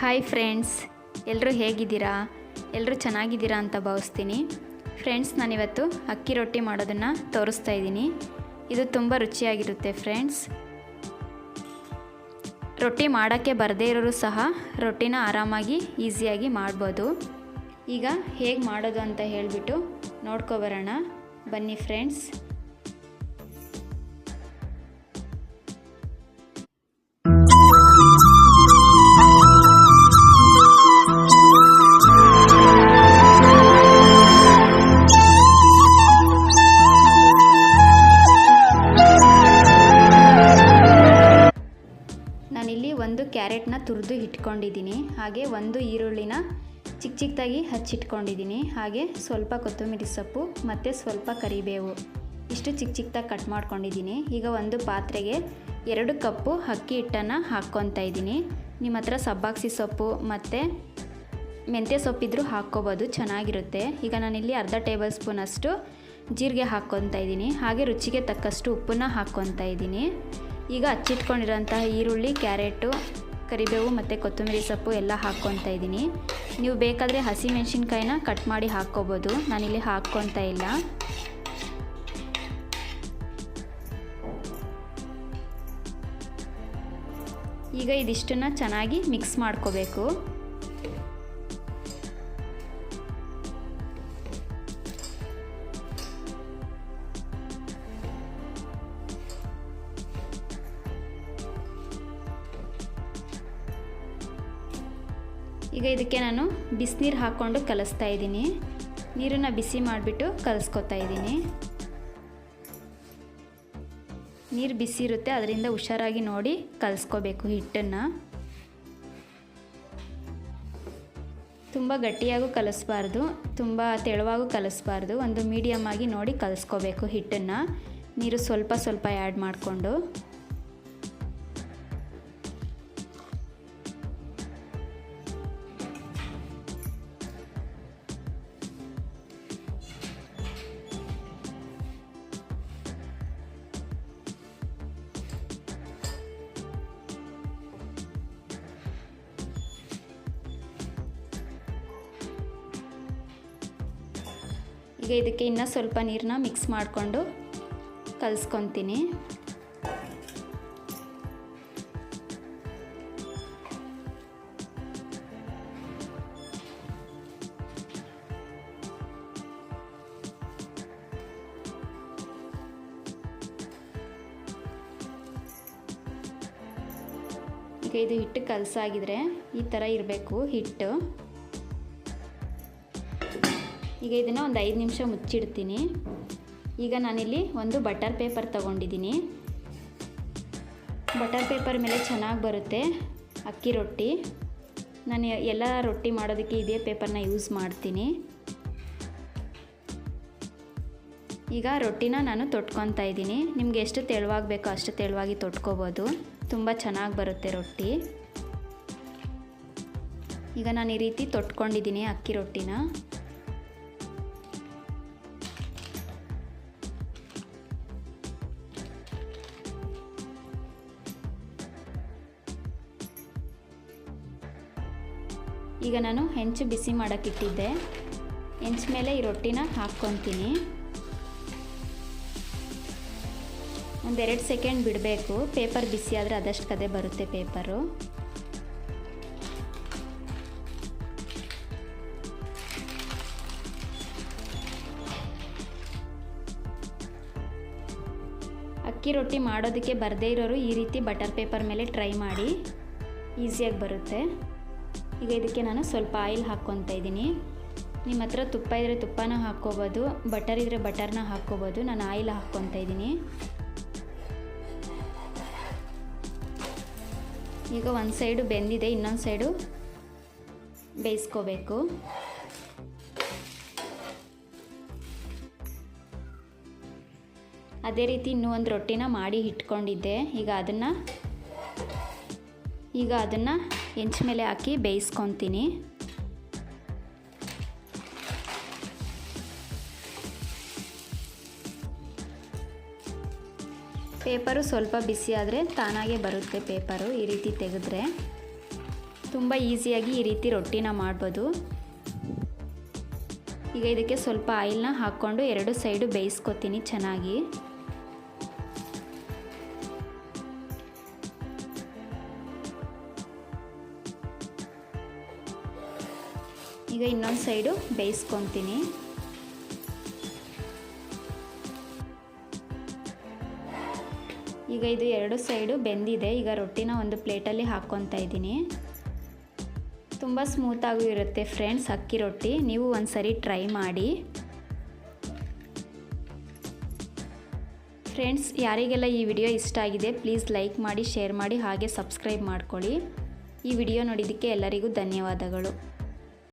Hi friends ಎಲ್ಲರೂ ಹೇಗಿದ್ದೀರಾ? ಎಲ್ಲರೂ ಚೆನ್ನಾಗಿದ್ದೀರಾ ಅಂತ ಭಾವಿಸ್ತೀನಿ. ಫ್ರೆಂಡ್ಸ್ ನಾನಿವತ್ತು ಅಕ್ಕಿ ರೊಟ್ಟಿ ಮಾಡೋದನ್ನು ತೋರಿಸ್ತಾ ಇದ್ದೀನಿ. ಇದು ತುಂಬ ರುಚಿಯಾಗಿರುತ್ತೆ ಫ್ರೆಂಡ್ಸ್ ರೊಟ್ಟಿ ಮಾಡೋಕ್ಕೆ ಬರದೇ ಇರೋರು ಸಹ ರೊಟ್ಟಿನ ಆರಾಮಾಗಿ, ಈಸಿಯಾಗಿ ಮಾಡ್ಬೋದು. ಈಗ ಹೇಗೆ ಮಾಡೋದು ಅಂತ ಹೇಳಿಬಿಟ್ಟು ನೋಡ್ಕೊಬರೋಣ ಬನ್ನಿ ಫ್ರೆಂಡ್ಸ್ ನಾನಿಲ್ಲಿ ಒಂದು ಕ್ಯಾರೆಟ್ನ ತುರಿದು ಇಟ್ಕೊಂಡಿದ್ದೀನಿ. ಹಾಗೆ ಒಂದು ಈರುಳ್ಳಿನ ಚಿಕ್ಕ ಚಿಕ್ಕದಾಗಿ ಹಚ್ಚಿಟ್ಕೊಂಡಿದ್ದೀನಿ. ಹಾಗೆ ಸ್ವಲ್ಪ ಕೊತ್ತಂಬರಿ ಸೊಪ್ಪು ಮತ್ತು ಸ್ವಲ್ಪ ಕರಿಬೇವು. ಇಷ್ಟು ಚಿಕ್ಕ ಚಿಕ್ಕದಾಗಿ ಕಟ್ ಮಾಡ್ಕೊಂಡಿದ್ದೀನಿ. ಈಗ ಒಂದು ಪಾತ್ರೆಗೆ ಎರಡು ಕಪ್ಪು ಅಕ್ಕಿ ಹಿಟ್ಟನ್ನು ಹಾಕ್ಕೊತಾ ಇದ್ದೀನಿ. ನಿಮ್ಮ ಹತ್ರ ಸಬ್ಬಾಕ್ಸಿ ಸೊಪ್ಪು ಮತ್ತು ಮೆಂತ್ಯ ಸೊಪ್ಪಿದ್ರೂ ಹಾಕ್ಕೋಬೋದು, ಚೆನ್ನಾಗಿರುತ್ತೆ. ಈಗ ನಾನಿಲ್ಲಿ ಅರ್ಧ ಟೇಬಲ್ ಸ್ಪೂನಷ್ಟು ಜೀರಿಗೆ ಹಾಕ್ಕೊತಾ ಇದ್ದೀನಿ. ಹಾಗೆ ರುಚಿಗೆ ತಕ್ಕಷ್ಟು ಉಪ್ಪನ್ನ ಹಾಕ್ಕೊತಾ ಇದ್ದೀನಿ. ಈಗ ಹಚ್ಚಿಟ್ಕೊಂಡಿರೋಂತಹ ಈರುಳ್ಳಿ, ಕ್ಯಾರೆಟು, ಕರಿಬೇವು ಮತ್ತು ಕೊತ್ತಂಬರಿ ಸೊಪ್ಪು ಎಲ್ಲ ಹಾಕ್ಕೊತಾ ಇದ್ದೀನಿ. ನೀವು ಬೇಕಾದರೆ ಹಸಿ ಮೆಣಸಿನ್ಕಾಯಿನ ಕಟ್ ಮಾಡಿ ಹಾಕ್ಕೋಬೋದು. ನಾನಿಲ್ಲಿ ಹಾಕ್ಕೊತಾ ಇಲ್ಲ. ಈಗ ಇದಿಷ್ಟನ್ನು ಚೆನ್ನಾಗಿ ಮಿಕ್ಸ್ ಮಾಡ್ಕೋಬೇಕು. ಈಗ ಇದಕ್ಕೆ ನಾನು ಬಿಸಿನೀರು ಹಾಕ್ಕೊಂಡು ಕಲಿಸ್ತಾ ಇದ್ದೀನಿ. ನೀರನ್ನು ಬಿಸಿ ಮಾಡಿಬಿಟ್ಟು ಕಲಿಸ್ಕೊತಾ ಇದ್ದೀನಿ. ನೀರು ಬಿಸಿ ಇರುತ್ತೆ, ಅದರಿಂದ ಹುಷಾರಾಗಿ ನೋಡಿ ಕಲಿಸ್ಕೋಬೇಕು ಹಿಟ್ಟನ್ನು. ತುಂಬ ಗಟ್ಟಿಯಾಗೂ ಕಲಿಸ್ಬಾರ್ದು, ತುಂಬ ತೆಳುವಾಗೂ ಕಲಿಸ್ಬಾರ್ದು. ಒಂದು ಮೀಡಿಯಮ್ ಆಗಿ ನೋಡಿ ಕಲಿಸ್ಕೋಬೇಕು ಹಿಟ್ಟನ್ನು. ನೀರು ಸ್ವಲ್ಪ ಸ್ವಲ್ಪ ಆ್ಯಡ್ ಮಾಡಿಕೊಂಡು. ಈಗ ಇದಕ್ಕೆ ಇನ್ನೂ ಸ್ವಲ್ಪ ನೀರನ್ನ ಮಿಕ್ಸ್ ಮಾಡಿಕೊಂಡು ಕಲಸ್ಕೊತೀನಿ. ಈಗ ಇದು ಹಿಟ್ಟು ಕಲಸಾಗಿದ್ರೆ ಈ ಥರ ಇರಬೇಕು ಹಿಟ್ಟು. ಈಗ ಇದನ್ನು ಒಂದು ಐದು ನಿಮಿಷ ಮುಚ್ಚಿಡ್ತೀನಿ. ಈಗ ನಾನಿಲ್ಲಿ ಒಂದು ಬಟರ್ ಪೇಪರ್ ತಗೊಂಡಿದ್ದೀನಿ. ಬಟರ್ ಪೇಪರ್ ಮೇಲೆ ಚೆನ್ನಾಗಿ ಬರುತ್ತೆ ಅಕ್ಕಿ ರೊಟ್ಟಿ. ನಾನು ಎಲ್ಲ ರೊಟ್ಟಿ ಮಾಡೋದಕ್ಕೆ ಇದೇ ಪೇಪರ್ನ ಯೂಸ್ ಮಾಡ್ತೀನಿ. ಈಗ ರೊಟ್ಟಿನ ನಾನು ತೊಟ್ಕೊತಾ ಇದ್ದೀನಿ. ನಿಮ್ಗೆ ಎಷ್ಟು ತೆಳುವಾಗಿ ಬೇಕೋ ಅಷ್ಟು ತೆಳುವಾಗಿ ತೊಟ್ಕೋಬೋದು. ತುಂಬ ಚೆನ್ನಾಗಿ ಬರುತ್ತೆ ರೊಟ್ಟಿ. ಈಗ ನಾನು ಈ ರೀತಿ ತೊಟ್ಕೊಂಡಿದ್ದೀನಿ ಅಕ್ಕಿ ರೊಟ್ಟಿನ. ಈಗ ನಾನು ಹೆಂಚು ಬಿಸಿ ಮಾಡೋಕ್ಕಿಟ್ಟಿದ್ದೆ ಹೆಂಚು ಮೇಲೆ ಈ ರೊಟ್ಟಿನ ಹಾಕ್ಕೊತೀನಿ. ಒಂದೆರಡು ಸೆಕೆಂಡ್ ಬಿಡಬೇಕು. ಪೇಪರ್ ಬಿಸಿ ಆದರೆ ಅದಷ್ಟು ಕದೆ ಬರುತ್ತೆ ಪೇಪರು. ಅಕ್ಕಿ ರೊಟ್ಟಿ ಮಾಡೋದಕ್ಕೆ ಬರದೇ ಇರೋರು ಈ ರೀತಿ ಬಟರ್ ಪೇಪರ್ ಮೇಲೆ ಟ್ರೈ ಮಾಡಿ. ಈಸಿಯಾಗಿ ಬರುತ್ತೆ. ಈಗ ಇದಕ್ಕೆ ನಾನು ಸ್ವಲ್ಪ ಆಯಿಲ್ ಹಾಕ್ಕೊತಾ ಇದ್ದೀನಿ. ನಿಮ್ಮ ಹತ್ರ ತುಪ್ಪ ಇದ್ದರೆ ತುಪ್ಪನ ಹಾಕ್ಕೋಬೋದು, ಬಟರ್ ಇದ್ದರೆ ಬಟರ್ನ ಹಾಕ್ಕೋಬೋದು. ನಾನು ಆಯಿಲ್ ಹಾಕ್ಕೊತಾ ಇದ್ದೀನಿ. ಈಗ ಒಂದು ಸೈಡು ಬೆಂದಿದೆ, ಇನ್ನೊಂದು ಸೈಡು ಬೇಯಿಸ್ಕೋಬೇಕು. ಅದೇ ರೀತಿ ಇನ್ನೂ ಒಂದು ರೊಟ್ಟಿನ ಮಾಡಿ ಇಟ್ಕೊಂಡಿದ್ದೆ. ಈಗ ಅದನ್ನು ಈಗ ಅದನ್ನು ಹೆಂಚ ಮೇಲೆ ಹಾಕಿ ಬೇಯಿಸ್ಕೊತೀನಿ. ಪೇಪರು ಸ್ವಲ್ಪ ಬಿಸಿ ಆದರೆ ತಾನಾಗೆ ಬರುತ್ತೆ ಪೇಪರು ಈ ರೀತಿ ತೆಗೆದ್ರೆ. ತುಂಬ ಈಸಿಯಾಗಿ ಈ ರೀತಿ ರೊಟ್ಟಿನ ಮಾಡ್ಬೋದು. ಈಗ ಇದಕ್ಕೆ ಸ್ವಲ್ಪ ಆಯಿಲ್ನ ಹಾಕ್ಕೊಂಡು ಎರಡು ಸೈಡು ಬೇಯಿಸ್ಕೊತೀನಿ ಚೆನ್ನಾಗಿ. ಈಗ ಇನ್ನೊಂದು ಸೈಡು ಬೇಯಿಸ್ಕೊತೀನಿ. ಈಗ ಇದು ಎರಡು ಸೈಡು ಬೆಂದಿದೆ. ಈಗ ರೊಟ್ಟಿನ ಒಂದು ಪ್ಲೇಟಲ್ಲಿ ಹಾಕ್ಕೊತಾ ಇದ್ದೀನಿ. ತುಂಬ ಸ್ಮೂತಾಗೂ ಇರುತ್ತೆ ಫ್ರೆಂಡ್ಸ್, ಅಕ್ಕಿ ರೊಟ್ಟಿ. ನೀವು ಒಂದು ಸರಿ ಟ್ರೈ ಮಾಡಿ. ಫ್ರೆಂಡ್ಸ್, ಯಾರಿಗೆಲ್ಲ ಈ ವಿಡಿಯೋ ಇಷ್ಟ ಆಗಿದೆ, ಪ್ಲೀಸ್ ಲೈಕ್ ಮಾಡಿ, ಶೇರ್ ಮಾಡಿ, ಹಾಗೆ ಸಬ್ಸ್ಕ್ರೈಬ್ ಮಾಡ್ಕೊಳ್ಳಿ. ಈ ವಿಡಿಯೋ ನೋಡಿದ್ದಕ್ಕೆ ಎಲ್ಲರಿಗೂ ಧನ್ಯವಾದಗಳು.